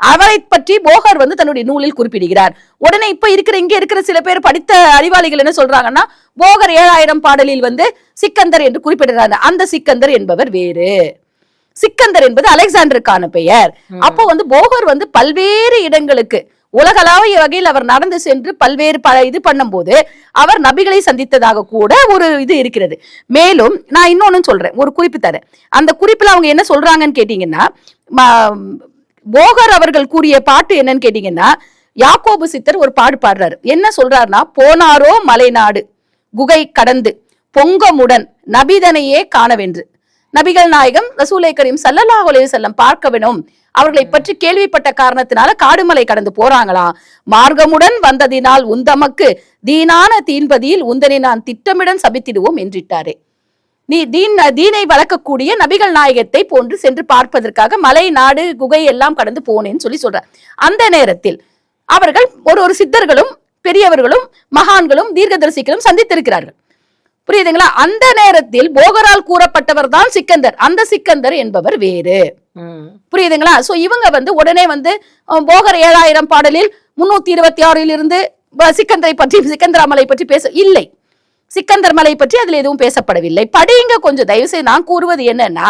அவரை பற்றி போகர் வந்து தன்னுடைய நூலில் குறிப்பிடுகிறார். உடனே இப்ப இருக்கிற இங்க இருக்கிற சில பேர் படித்த அறிவாளிகள் என்ன சொல்றாங்கன்னா போகர் ஏழாயிரம் பாடலில் வந்து சிக்கந்தர் என்று குறிப்பிடுறாங்க அந்த சிக்கந்தர் என்பவர் வேறு. சிக்கந்தர் என்பது அலெக்சாண்டருக்கான பெயர். அப்போ வந்து போகர் வந்து பல்வேறு இடங்களுக்கு உலகளாவிய வகையில் அவர் நடந்து சென்று பல்வேறு ப இது பண்ணும்போது அவர் நபிகளை சந்தித்ததாக கூட ஒரு இது இருக்கிறது. மேலும் நான் இன்னொன்னு சொல்றேன் ஒரு குறிப்பு தரேன். அந்த குறிப்புல அவங்க என்ன சொல்றாங்கன்னு கேட்டீங்கன்னா போகர் அவர்கள் கூறிய பாட்டு என்னன்னு கேட்டீங்கன்னா யாக்கோபு சித்தர் ஒரு பாடு பாடுறாரு. என்ன சொல்றாருன்னா போனாரோ மலைநாடு குகை கடந்து பொங்கமுடன் நபிதனையே காணவென்று. நபிகள் நாயகம் ரசூலை கரீம் ஸல்லல்லாஹு அலைஹி பார்க்க வேணும் அவர்களை பற்றி கேள்விப்பட்ட காரணத்தினால காடுமலை கடந்து போறாங்களா? மார்க்கமுடன் வந்ததினால் உந்தமக்கு தீனான தீன்பதியில் உந்தனை நான் திட்டமிடன் சபித்திடுவோம் என்றிட்டாரே. நீ தீன் தீனை வளர்க்கக்கூடிய நபிகள் நாயகத்தை போன்று சென்று பார்ப்பதற்காக மலை நாடு குகை எல்லாம் கடந்து போனேன்னு சொல்லி சொல்றார் அந்த நேரத்தில் அவர்கள் ஒரு ஒரு சித்தர்களும் பெரியவர்களும் மகான்களும் தீர்க்கதரிசிகளும் சந்தித்திருக்கிறார்கள். புரியுதுங்களா? அந்த நேரத்தில் போகரால் கூறப்பட்டவர் தான் சிக்கந்தர். அந்த சிக்கந்தர் என்பவர் வேறு. புரியுதுங்களா? சோ இவங்க வந்து உடனே வந்து போகர் ஏழாயிரம் பாடலில் முன்னூத்தி இருபத்தி ஆறில் இருந்து சிக்கந்தரை பற்றி சிக்கந்தரா மலை பற்றி பேச இல்லை. சிக்கந்தர் மலை பற்றி அதில் எதுவும் பேசப்படவில்லை. படியுங்க கொஞ்சம். தயவு செய்து நான் கூறுவது என்னன்னா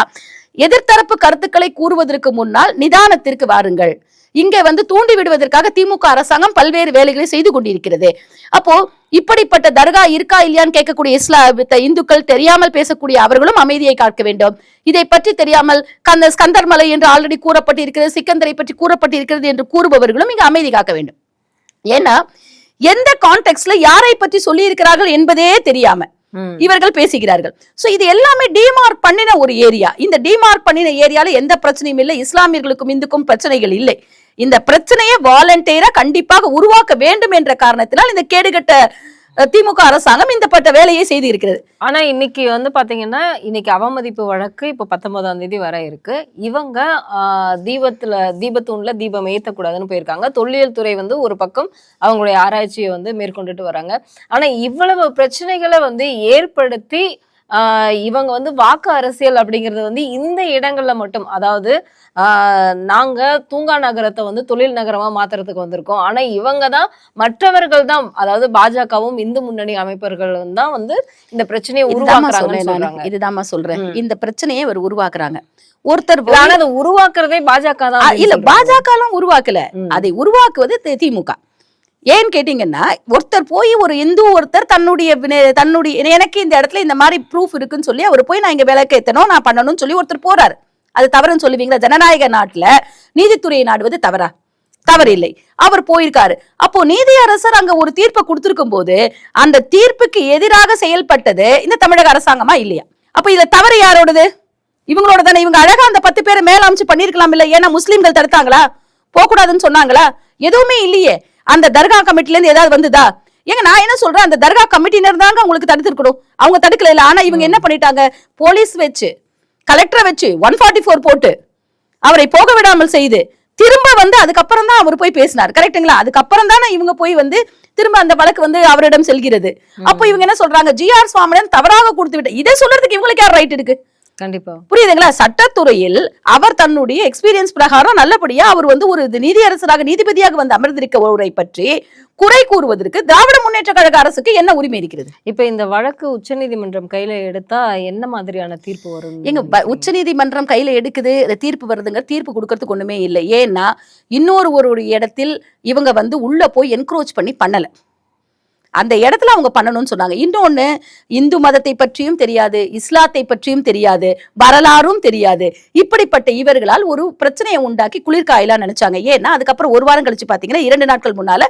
எதிர்த்தரப்பு கருத்துக்களை கூறுவதற்கு முன்னால் நிதானத்திற்கு வாருங்கள். இங்கே வந்து தூண்டி விடுவதற்காக திமுக அரசாங்கம் பல்வேறு வேலைகளை செய்து கொண்டிருக்கிறது. அப்போ இப்படிப்பட்ட தர்கா இருக்கா இல்லையான்னு கேட்கக்கூடிய இஸ்லா இந்துக்கள் தெரியாமல் பேசக்கூடிய அவர்களும் அமைதியை காக்க வேண்டும். இதை பற்றி தெரியாமல் கந்த ஸ்கந்தர் மலை என்று ஆல்ரெடி கூறப்பட்டிருக்கிறது சிக்கந்தரை பற்றி கூறப்பட்டிருக்கிறது என்று கூறுபவர்களும் இங்கு அமைதி காக்க வேண்டும். ஏன்னா எந்த கான்டெக்ட்ல யாரை பற்றி சொல்லி இருக்கிறார்கள் என்பதே தெரியாம. இவர்கள் பேசுகிறார்கள். சோ இது எல்லாமே டிமார்க் பண்ணின ஒரு ஏரியா இந்த டிமார்க் பண்ணின ஏரியால எந்த பிரச்சனையும் இல்லை. இஸ்லாமியர்களுக்கும் இந்துக்கும் பிரச்சனைகள் இல்லை. இந்த பிரச்சனையை வாலண்டியரா கண்டிப்பாக உருவாக்க வேண்டும் என்ற காரணத்தினால் இந்த கேடுகட்ட திமுக அரசாங்கம் இந்த பட்ட வேலையை செய்து இருக்கிறது. ஆனா இன்னைக்கு வந்து பாத்தீங்கன்னா இன்னைக்கு அவமதிப்பு வழக்கு இப்ப பத்தொன்பதாம் தேதி வர இருக்கு. இவங்க தீபத்துல தீபத்தூண்ல தீபம் ஏத்தக்கூடாதுன்னு போயிருக்காங்க. தொல்லியல் துறை வந்து ஒரு பக்கம் அவங்களுடைய ஆராய்ச்சியை வந்து மேற்கொண்டுட்டு வராங்க. ஆனா இவ்வளவு பிரச்சனைகளை வந்து ஏற்படுத்தி இவங்க வந்து வாக்கு அரசியல் அப்படிங்கிறது வந்து இந்த இடங்கள்ல மட்டும் அதாவது நாங்க தூங்கா நகரத்தை வந்து தொழில் நகரமா மாத்துறதுக்கு வந்திருக்கோம். ஆனா இவங்க தான் மற்றவர்கள் தான் அதாவது பாஜகவும் இந்து முன்னணி அமைப்பர்கள் தான் வந்து இந்த பிரச்சனையை இதுதாம்மா உருவாக்குறாங்கன்னு சொல்றேன். இந்த பிரச்சனையை அவர் உருவாக்குறாங்க. ஒருத்தர் ஆனா அதை உருவாக்குறதே பாஜக தான் இல்ல சொல்றாங்க. பாஜக உருவாக்கல. அதை உருவாக்குவது திமுக. ஏன்னு கேட்டிங்கன்னா ஒருத்தர் போய் ஒரு இந்து ஒருத்தர் தன்னுடைய வினை- தன்னுடைய எனக்கு இந்த இடத்துல இந்த மாதிரி ப்ரூஃப் இருக்குன்னு சொல்லி அவர் போய் நான் இங்கே விளக்கு ஏற்றணும் நான் பண்ணணும்னு சொல்லி ஒருத்தர் போறாரு. அது தவறுன்னு சொல்லுவீங்களா? ஜனநாயக நாட்டில் நீதித்துறையை நாடுவது தவறா? தவறில்லை. அவர் போயிருக்காரு. அப்போ நீதியரசர் அங்க ஒரு தீர்ப்பை கொடுத்திருக்கும் போது அந்த தீர்ப்புக்கு எதிராக செயல்பட்டது இந்த தமிழக அரசாங்கமா இல்லையா? அப்ப இதுல தவறு யாரோடது? இவங்களோட தானே இவங்க அழகா அந்த பத்து பேரை மேல அமைச்சு பண்ணிருக்கலாம் இல்ல ஏன்னா முஸ்லீம்கள் தடுத்தாங்களா? போகக்கூடாதுன்னு சொன்னாங்களா? எதுவுமே இல்லையே. அந்த தர்கா கமிட்டில இருந்து ஏதாவது வந்ததா? ஏங்க நான் என்ன சொல்றேன்? அந்த தர்கா கமிட்டினர் தாங்க உங்களுக்கு தடுத்திருக்கணும். அவங்க தடுக்கல இல்ல. ஆனா இவங்க என்ன பண்ணிட்டாங்க? போலீஸ் வச்சு கலெக்டரை வச்சு ஒன் ஃபார்ட்டி ஃபோர் போட்டு அவரை போக விடாமல் செய்து திரும்ப வந்து அதுக்கப்புறம் தான் அவர் போய் பேசினார். கரெக்ட்டுங்களா? அதுக்கப்புறம் தானே இவங்க போய் வந்து திரும்ப அந்த வழக்கு வந்து அவரிடம் செல்கிறது. அப்போ இவங்க என்ன சொல்றாங்க? ஜி ஆர் தவறாக கொடுத்து விட்ட இதை சொல்றதுக்கு இவங்களுக்கு யார் ரைட் இருக்கு? கண்டிப்பா. புரியுதுங்களா? சட்டத்துறையில் அவர் தன்னுடைய எக்ஸ்பீரியன்ஸ் பிரகாரம் நல்லபடியா அவர் வந்து ஒரு நீதியரசராக நீதிபதியாக வந்து அமர்ந்திருக்கவரை பற்றி குறை கூறுவதற்கு திராவிட முன்னேற்ற கழக அரசுக்கு என்ன உரிமை இருக்கிறது? இப்ப இந்த வழக்கு உச்சநீதிமன்றம் கையில எடுத்தா என்ன மாதிரியான தீர்ப்பு வரும்? எங்க உச்சநீதிமன்றம் கையில எடுக்குது தீர்ப்பு வருதுங்க தீர்ப்பு கொடுக்கறதுக்கு ஒண்ணுமே இல்லை. ஏன்னா இன்னொரு ஒரு இடத்தில் இவங்க வந்து உள்ள போய் என்க்ரோச் பண்ணி பண்ணல. அந்த இடத்துல அவங்க பண்ணணும்னு சொன்னாங்க. இன்னொன்று இந்து மதத்தை பற்றியும் தெரியாது இஸ்லாத்தை பற்றியும் தெரியாது வரலாறும் தெரியாது. இப்படிப்பட்ட இவர்களால் ஒரு பிரச்சனையை உண்டாக்கி குளிர்காயலா நினைச்சாங்க. ஏன்னா அதுக்கப்புறம் ஒரு வாரம் கழிச்சு பார்த்தீங்கன்னா இரண்டு நாட்கள் முன்னால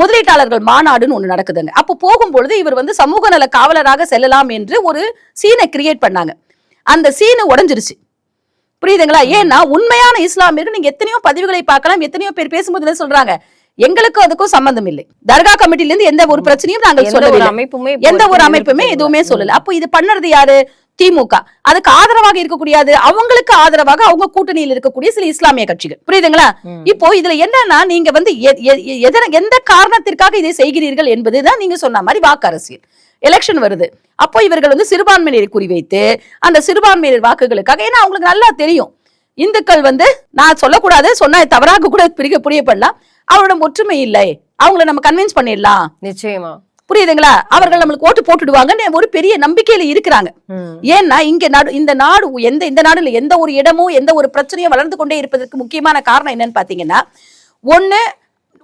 முதலீட்டாளர்கள் மாநாடுன்னு ஒன்று நடக்குதுங்க. அப்போ போகும்பொழுது இவர் வந்து சமூக நல காவலராக செல்லலாம் என்று ஒரு சீனை கிரியேட் பண்ணாங்க. அந்த சீனு உடஞ்சிருச்சு. புரியுதுங்களா? ஏன்னா உண்மையான இஸ்லாமியர்கள் நீங்க எத்தனையோ பதிவுகளை பார்க்கலாம் எத்தனையோ பேர் பேசும்போது என்ன சொல்றாங்க? எங்களுக்கும் அதுக்கும் சம்பந்தம் இல்லை தர்கா கமிட்டில இருந்து எந்த ஒரு பிரச்சனையும் நாங்கள் சொல்லவில்லை. எந்த ஒரு அமைப்புமே எதுவுமே. சொல்லல. அப்போ இது பண்ணறது யாரு? திமுக. அதுக்கு ஆதரவாக இருக்கக்கூடியது அவங்களுக்கு ஆதரவாக அவங்க கூட்டணியில் இருக்கக்கூடிய சில இஸ்லாமிய கட்சிகள். புரியுதுங்களா. இப்போ இதுல என்னன்னா நீங்க வந்து எந்த காரணத்திற்காக இதை செய்கிறீர்கள் என்பதுதான் நீங்க சொன்ன மாதிரி வாக்கு அரசியல். எலெக்ஷன் வருது. அப்போ இவர்கள் வந்து சிறுபான்மையினரை குறிவைத்து அந்த சிறுபான்மையினர் வாக்குகளுக்காக ஏன்னா அவங்களுக்கு நல்லா தெரியும். இந்துக்கள் வந்து நான் சொல்லக்கூடாது சொன்னா தவறாக கூட பிரிக்க புரியப்படலாம். அவரோட ஒற்றுமை இல்லை. அவங்கள நம்ம கன்வின்ஸ் பண்ணிடலாம். நிச்சயமா. புரியுதுங்களா? அவர்கள் நம்மளுக்கு ஓட்டு போட்டுடுவாங்கன்னு ஒரு பெரிய நம்பிக்கையில இருக்கிறாங்க. ஏன்னா இங்க நாடு இந்த நாடு எந்த இந்த நாடுல எந்த ஒரு இடமும் எந்த ஒரு பிரச்சனையும் வளர்ந்து கொண்டே இருப்பதற்கு முக்கியமான காரணம் என்னன்னு பாத்தீங்கன்னா ஒண்ணு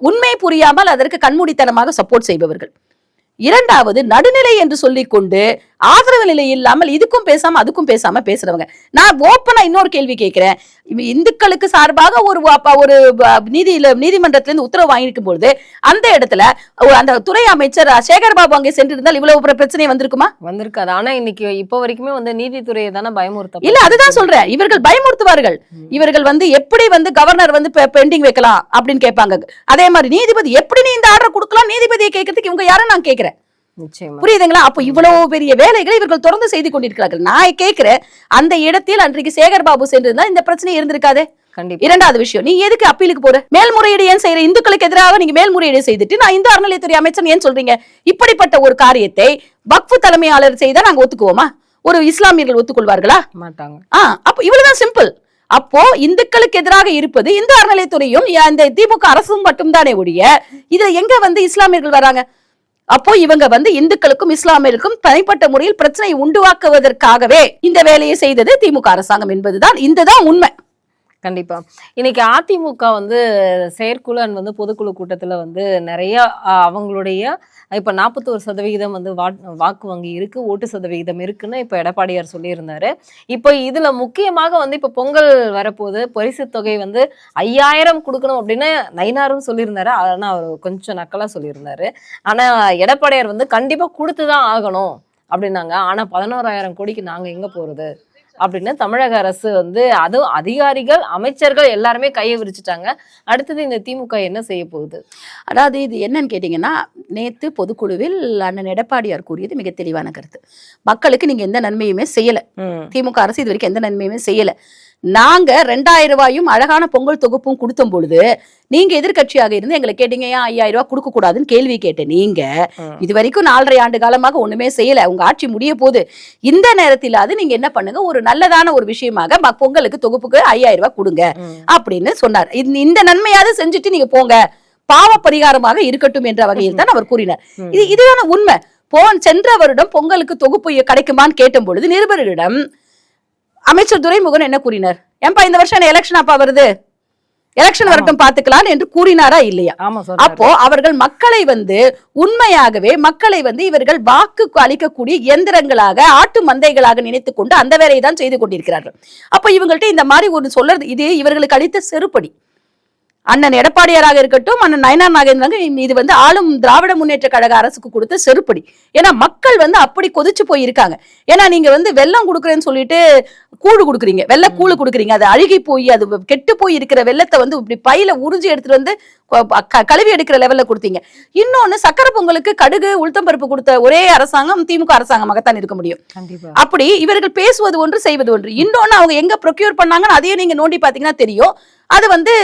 உண்மை புரியாமல் அதற்கு கண்மூடித்தனமாக சப்போர்ட் செய்பவர்கள். இரண்டாவது நடுநிலை என்று சொல்லிக்கொண்டு ஆதரவு நிலை இல்லாமல் இதுக்கும் பேசாம அதுக்கும் பேசாம பேசுறவங்க. நான் ஓப்பனா இன்னொரு கேள்வி கேட்கிறேன். இந்துக்களுக்கு சார்பாக ஒரு ஒரு நீதியில நீதிமன்றத்துல இருந்து உத்தரவு வாங்கியிருக்கும் பொழுது அந்த இடத்துல அந்த துறை அமைச்சர் சேகர் பாபு அங்கே சென்றிருந்தால் இவ்வளவு பிரச்சனை வந்திருக்குமா? வந்திருக்காது. ஆனா இன்னைக்கு இப்போ வரைக்குமே வந்து நீதித்துறையை தானே பயமுறுத்த இல்ல அதுதான் சொல்றேன். இவர்கள் பயமுறுத்துவார்கள். இவர்கள் வந்து எப்படி வந்து கவர்னர் வந்து பெண்டிங் வைக்கலாம் அப்படின்னு கேட்பாங்க. அதே மாதிரி நீதிபதி எப்படி நீ இந்த ஆர்டர் கொடுக்கலாம்? நீதிபதியை கேட்கறதுக்கு இவங்க யாரும் நான் கேட்கிறேன்? புரியுதுங்களா? அப்போ இவ்வளவு பெரிய வேலைகளை இவர்கள் தொடர்ந்து செய்து கொண்டிருக்கிறார்கள். நான் கேட்கிறேன் அந்த இடத்தில் அன்றைக்கு சேகர் பாபு சென்றிருந்தா இந்த பிரச்சனை இருந்திருக்காதே? கண்டிப்பா. இரண்டாவது விஷயம் நீ எதுக்கு அப்பீலுக்கு போற? மேல்முறையீடு ஏன் செய்யற? இந்துக்களுக்கு எதிராக நீங்க மேல்முறையீடு செய்துட்டு நான் இந்து அறநிலையத்துறை அமைச்சர் ஏன் சொல்றீங்க? இப்படிப்பட்ட ஒரு காரியத்தை வக்ஃபு தலைமையாளர் செய்தா நாங்க ஒத்துக்குவோமா? ஒரு இஸ்லாமியர்கள் ஒத்துக்கொள்வார்களா? மாட்டாங்க. ஆ அப்போ இவ்வளவுதான் சிம்பிள். அப்போ இந்துக்களுக்கு எதிராக இருப்பது இந்து அறநிலையத்துறையும் இந்த திமுக அரசும் மட்டும்தானே ஒழிய இதுல எங்க வந்து இஸ்லாமியர்கள் வராங்க? அப்போ இவங்க வந்து இந்துக்களுக்கும் இஸ்லாமியருக்கும் தனிப்பட்ட முறையில் பிரச்சனை உண்டுவாக்குவதற்காகவே இந்த வேலையை செய்தது திமுக அரசாங்கம் என்பதுதான். இந்ததான் உண்மை. கண்டிப்பா. இன்னைக்கு அதிமுக வந்து செயற்குழு அண்ட் வந்து பொதுக்குழு கூட்டத்துல வந்து நிறைய அவங்களுடைய இப்ப நாற்பத்தோரு சதவிகிதம் வந்து வா- வாக்கு வங்கி இருக்கு ஓட்டு சதவிகிதம் இருக்குன்னு இப்ப எடப்பாடியார் சொல்லியிருந்தாரு. இப்போ இதுல முக்கியமாக வந்து இப்ப பொங்கல் வரப்போகுது பரிசு தொகை வந்து ஐயாயிரம் கொடுக்கணும் அப்படின்னு நயினாரும் சொல்லியிருந்தாரு. ஆனா அவர் கொஞ்சம் நக்கலா சொல்லியிருந்தாரு. ஆனா எடப்பாடியார் வந்து கண்டிப்பா கொடுத்துதான் ஆகணும் அப்படின்னாங்க. ஆனா பதினோராயிரம் கோடிக்கு நாங்க எங்க போறது? அப்படின்னு தமிழக அரசு வந்து அதுவும் அதிகாரிகள் அமைச்சர்கள் எல்லாருமே கையை விரிச்சிட்டாங்க. அடுத்தது இந்த திமுக என்ன செய்ய போகுது? அதாவது இது என்னன்னு கேட்டீங்கன்னா நேத்து பொதுக்குழுவில் அண்ணன் எடப்பாடியார் கூறியது மிக தெளிவான கருத்து. மக்களுக்கு நீங்க எந்த நன்மையுமே செய்யல. திமுக அரசு இது வரைக்கும் எந்த நன்மையுமே செய்யல. நாங்க ரெண்டாயிரம் ரூபாயும் அழகான பொங்கல் தொகுப்பும் கொடுத்தும் பொழுது நீங்க எதிர்க்கட்சியாக இருந்து எங்களை கேட்டீங்க ஏன் ஐயாயிரம் ரூபாய் கொடுக்க கூடாதுன்னு கேள்வி கேட்ட நீங்க. இது வரைக்கும் நாலரை ஆண்டு காலமாக ஒண்ணுமே செய்யல. உங்க ஆட்சி முடிய போகுது. இந்த நேரத்திலாவது நீங்க என்ன பண்ணுங்க ஒரு நல்லதான ஒரு விஷயமாக பொங்கலுக்கு தொகுப்புக்கு ஐயாயிரம் ரூபாய் கொடுங்க. அப்படின்னு சொன்னார். இந்த- நன்மையாவது செஞ்சுட்டு நீங்க போங்க. பாவ பரிகாரமாக இருக்கட்டும் என்ற வகையில் தான் அவர் கூறினார். இது இதுதான உண்மை. போன் சென்ற வருடம் பொங்கலுக்கு தொகுப்பு கிடைக்குமான்னு கேட்ட பொழுது நிருபரிடம் அமைச்சர் துரைமுகன் என்ன கூறினார்? ஏன்பா இந்த வருஷம் எலெக்ஷன் அப்பா வருது? எலெக்ஷன் வரட்டும் பாத்துக்கலாம் என்று கூறினாரா இல்லையா. அப்போ அவர்கள் மக்களை வந்து உண்மையாகவே மக்களை வந்து இவர்கள் வாக்கு அளிக்கக்கூடிய இயந்திரங்களாக ஆட்டு மந்தைகளாக நினைத்துக் கொண்டு அந்த வேலையை தான் செய்து கொண்டிருக்கிறார்கள். அப்ப இவங்கள்ட்ட இந்த மாதிரி ஒரு சொல்றது இது இவர்களுக்கு அளித்த செருப்படி. அண்ணன் எடப்பாடியாராக இருக்கட்டும் அண்ணன் நயனார் நாகேந்திரன் இது வந்து ஆளும் திராவிட முன்னேற்ற கழக அரசுக்கு கொடுத்த செருப்படி. ஏன்னா மக்கள் வந்து அப்படி கொதிச்சு போய் இருக்காங்க ஏன்னா நீங்க வந்து வெள்ளம் கொடுக்குறேன்னு சொல்லிட்டு கூழு கொடுக்குறீங்க. வெள்ளை கூழு கொடுக்குறீங்க. அது அழுகி போய் அது கெட்டு போய் இருக்கிற வெள்ளத்தை வந்து இப்படி பையில உறிஞ்சி எடுத்துட்டு வந்து கழுவி எடுக்கிற லெவல்ல கொடுத்தீங்க. இன்னொன்னு சக்கரை பொங்கலுக்கு கடுகு உளுத்தம்பருப்பு கொடுத்த ஒரே அரசாங்கம் திமுக அரசாங்கமாகத்தான் இருக்க முடியும். அப்படி இவர்கள் பேசுவது ஒன்று செய்வது ஒன்று. இன்னொன்னு அவங்க எங்க ப்ரொக்யூர் பண்ணாங்கன்னு அதையும் நீங்க நோண்டி பாத்தீங்கன்னா தெரியும். அது வந்து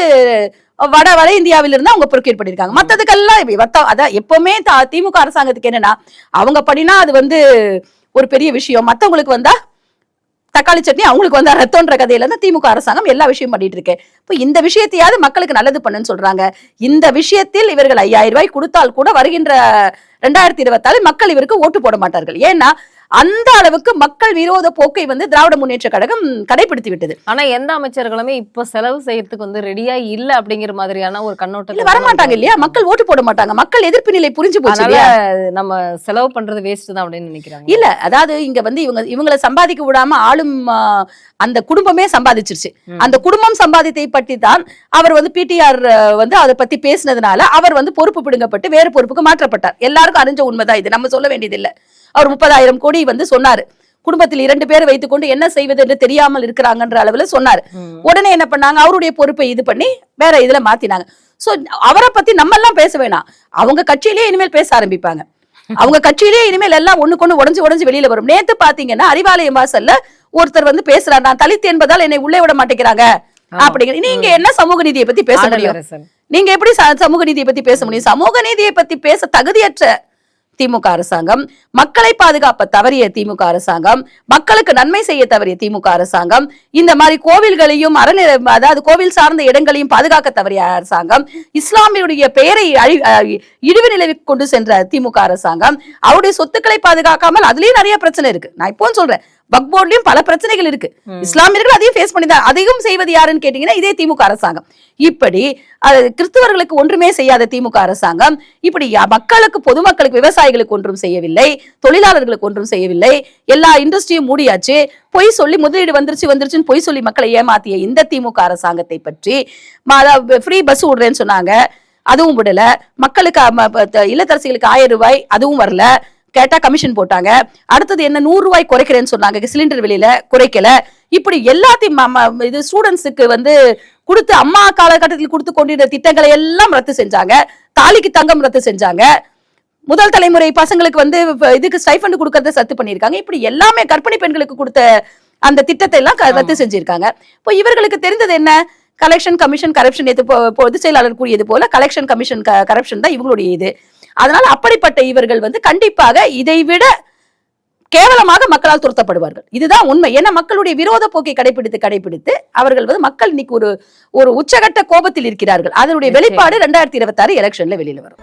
வட வட இந்தியாவிலிருந்து அவங்க ப்ரொக்யூர் பண்ணியிருக்காங்க. மற்றதுக்கெல்லாம் வர்த்தம் அதான் எப்பவுமே திமுக அரசாங்கத்துக்கு என்னன்னா அவங்க படினா அது வந்து ஒரு பெரிய விஷயம். மற்றவங்களுக்கு வந்தா தக்காளி சட்னி அவங்களுக்கு வந்தா ரத்தம்ன்ற கதையில இருந்து திமுக அரசாங்கம் எல்லா விஷயம் பண்ணிட்டு இருக்கு. இப்போ இந்த விஷயத்தையாவது மக்களுக்கு நல்லது பண்ணுன்னு சொல்றாங்க. இந்த விஷயத்தில் இவர்கள் ஐயாயிரம் ரூபாய் கொடுத்தால் கூட வருகின்ற ரெண்டாயிரத்தி இருபத்தாறு மக்கள் இவருக்கு ஓட்டு போட மாட்டார்கள். ஏன்னா அந்த அளவுக்கு மக்கள் விரோத போக்கை வந்து திராவிட முன்னேற்ற கழகம் கடைபிடித்து விட்டது ஆனா எந்த அமைச்சர்களுமே இப்ப செலவு செய்யறதுக்கு வந்து ரெடியா இல்ல அப்படிங்கிற மாதிரியான ஒரு கண்ணோட்டத்துல வரமாட்டாங்க இல்லையா? மக்கள் ஓட்டு போட மாட்டாங்க. மக்கள் எதிர்ப்பு நிலை புரிஞ்சு போச்சு நம்ம செலவு பண்றது வேஸ்ட் தான் அப்படின்னு நினைக்கிறாங்க. இல்ல அதாவது இங்க வந்து இவங்க இவங்களை சம்பாதிக்க விடாம ஆளும் அந்த குடும்பமே சம்பாதிச்சிருச்சு. அந்த குடும்பம் சம்பாதித்தை பற்றி தான் அவர் வந்து பிடிஆர் வந்து அதை பத்தி பேசினதுனால அவர் வந்து பொறுப்பு பிடுங்கப்பட்டு வேறு பொறுப்புக்கு மாற்றப்பட்டார். எல்லாருக்கும் அறிஞ்ச உண்மைதான் இது. நம்ம சொல்ல வேண்டியது இல்ல அவர் முப்பதாயிரம் கோடி வந்து சொன்னாரு. குடும்பத்தில் இரண்டு பேர் வைத்துக்கொண்டு என்ன செய்வது என்று தெரியாமல் இருக்கிறாங்கன்ற அளவுல சொன்னாரு. உடனே என்ன பண்ணாங்க? அவருடைய பொறுப்பை இது பண்ணி வேற இதுல மாத்தினாங்க. சோ அவரை பத்தி நம்ம எல்லாம் பேச வேணாம். அவங்க கட்சியிலேயே இனிமேல் பேச ஆரம்பிப்பாங்க. அவங்க கட்சியிலேயே இனிமேல் எல்லாம் ஒண்ணுக்கு உடஞ்சு உடஞ்சு வெளியில வரும். நேத்து பாத்தீங்கன்னா அறிவாலயம் வாசல்ல ஒருத்தர் வந்து பேசுறார். நான் தலித் என்பதால் என்னை உள்ளே விட மாட்டேங்கிறாங்க. அப்படிங்கிற நீங்க என்ன சமூக நீதியை பத்தி பேச முடியும். நீங்க எப்படி சமூக நீதியை பத்தி பேச முடியும்? சமூக நீதியை பத்தி பேச தகுதியற்ற திமுக அரசாங்கம் மக்களை பாதுகாப்ப தவறிய திமுக அரசாங்கம் மக்களுக்கு நன்மை செய்ய தவறிய திமுக அரசாங்கம் இந்த மாதிரி கோவில்களையும் அரண் அதாவது கோவில் சார்ந்த இடங்களையும் பாதுகாக்க தவறிய அரசாங்கம் இஸ்லாமியுடைய பெயரை அழி இழிவு நிலைக்கு கொண்டு சென்ற திமுக அரசாங்கம் அவருடைய சொத்துக்களை பாதுகாக்காமல் அதுலயும் நிறைய பிரச்சனை இருக்கு. நான் இப்போ சொல்றேன் வக் போர்ட்லயும் பல பிரச்சனைகள் இருக்கு. இஸ்லாமியர்கள் அதையும் ஃபேஸ் பண்ணி தான் அதையும் செய்வது யாருன்னு கேட்டீங்கன்னா இதே திமுக அரசாங்கம் இப்படி கிறிஸ்தவர்களுக்கு ஒன்றுமே செய்யாத திமுக அரசாங்கம் இப்படி மக்களுக்கு பொதுமக்களுக்கு விவசாயிகளுக்கு ஒன்றும் செய்யவில்லை தொழிலாளர்களுக்கு ஒன்றும் செய்யவில்லை எல்லா இண்டஸ்ட்ரியும் மூடியாச்சு பொய் சொல்லி முதலீடு வந்துருச்சு வந்துருச்சுன்னு பொய் சொல்லி மக்களை ஏமாத்திய இந்த திமுக அரசாங்கத்தை பற்றி ஃப்ரீ பஸ் விடுறேன்னு சொன்னாங்க அதுவும் விடல மக்களுக்கு இல்லத்தரசிகளுக்கு ஆயிரம் ரூபாய் அதுவும் வரல கேட்டா கமிஷன் போட்டாங்க. அடுத்தது என்ன நூறு ரூபாய் குறைக்கிறேன்னு சொன்னாங்க. சிலிண்டர் விலையில குறைக்கல. இப்படி எல்லாத்தையும் இது ஸ்டூடெண்ட்ஸுக்கு வந்து கொடுத்து அம்மா காலகட்டத்தில் கொடுத்து கொண்டிருந்த திட்டங்களை எல்லாம் ரத்து செஞ்சாங்க. தாலிக்கு தங்கம் ரத்து செஞ்சாங்க. முதல் தலைமுறை பசங்களுக்கு வந்து இதுக்கு ஸ்டைஃபண்ட் கொடுக்கறத ரத்து பண்ணியிருக்காங்க. இப்படி எல்லாமே கர்ப்பிணி பெண்களுக்கு கொடுத்த அந்த திட்டத்தை எல்லாம் ரத்து செஞ்சிருக்காங்க. இப்போ இவர்களுக்கு தெரிந்தது என்ன? கலெக்ஷன் கமிஷன் கரப்ஷன் எது பொ- பொதுச் செயலாளர் கூறியது போல கலெக்ஷன் கமிஷன் கரப்ஷன் தான் இவங்களுடைய இது. அதனால அப்படிப்பட்ட இவர்கள் வந்து கண்டிப்பாக இதை விட கேவலமாக மக்களால் துரத்தப்படுவார்கள். இதுதான் உண்மை. ஏன்னா மக்களுடைய விரோத போக்கை கடைபிடித்து கடைபிடித்து அவர்கள் வந்து மக்கள் இன்னைக்கு ஒரு ஒரு உச்சகட்ட கோபத்தில் இருக்கிறார்கள். அதனுடைய. வெளிப்பாடு ரெண்டாயிரத்தி இருபத்தாறு எலெக்ஷன்ல வெளியில வரும்.